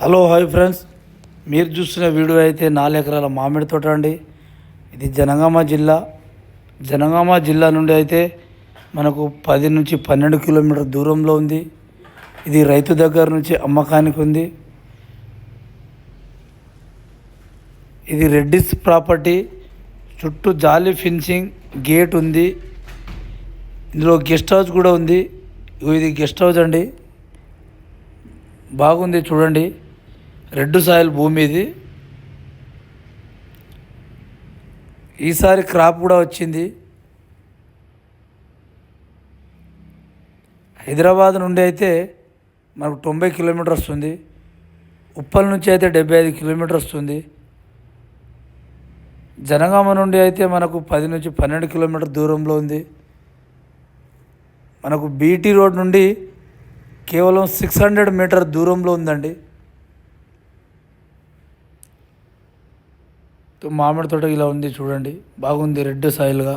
Hello hi friends. మీరు చూస్తున్న video అయితే నాలుగు ఎకరాల మామిడి తోట అండి. ఇది జనగామ జిల్లా. జనగామ జిల్లా నుండి అయితే మనకు పది నుంచి పన్నెండు కిలోమీటర్ దూరంలో ఉంది. ఇది రైతు దగ్గర నుంచి అమ్మకానికి ఉంది. ఇది రెడ్డిస్ ప్రాపర్టీ. చుట్టూ జాలి ఫినిషింగ్ గేట్ ఉంది. ఇందులో గెస్ట్ హౌస్ కూడా ఉంది. ఇది గెస్ట్ హౌస్ అండి. బాగుంది చూడండి. రెడ్ సాయిల్ భూమి ఇది ఈసారి క్రాప్ కూడా వచ్చింది. హైదరాబాద్ నుండి అయితే మనకు తొంభై కిలోమీటర్ వస్తుంది ఉప్పల్ నుంచి అయితే డెబ్బై ఐదు కిలోమీటర్ వస్తుంది జనగామ నుండి అయితే మనకు పది నుంచి పన్నెండు కిలోమీటర్ దూరంలో ఉంది. మనకు బీటీ రోడ్ నుండి కేవలం సిక్స్ హండ్రెడ్ మీటర్ దూరంలో ఉందండి. మామిడి తోట ఇలా ఉంది చూడండి. బాగుంది రెడ్ సాయిల్గా.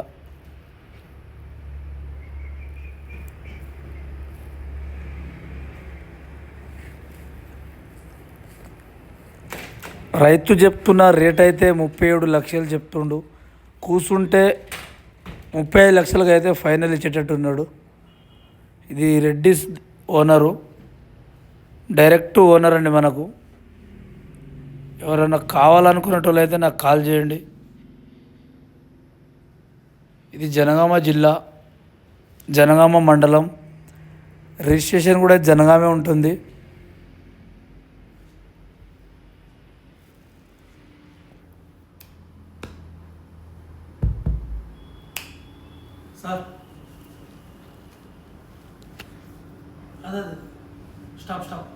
రైతు చెప్తున్న రేట్ అయితే ముప్పై ఏడు లక్షలు చెప్తుండు. కూసుంటే ముప్పై ఐదు లక్షలకు అయితే ఫైనల్ ఇచ్చేటట్టున్నాడు. ఇది రెడ్డిస్ ఓనరు డైరెక్ట్ ఓనర్ అండి మనకు. ఎవరైనా కావాలనుకునేటోళ్ళు అయితే నాకు కాల్ చేయండి. ఇది జనగామ జిల్లా జనగామ మండలం. రిజిస్ట్రేషన్ కూడా జనగామే ఉంటుంది. సార్ அதாவது ஸ்டாப் ஸ்டாப்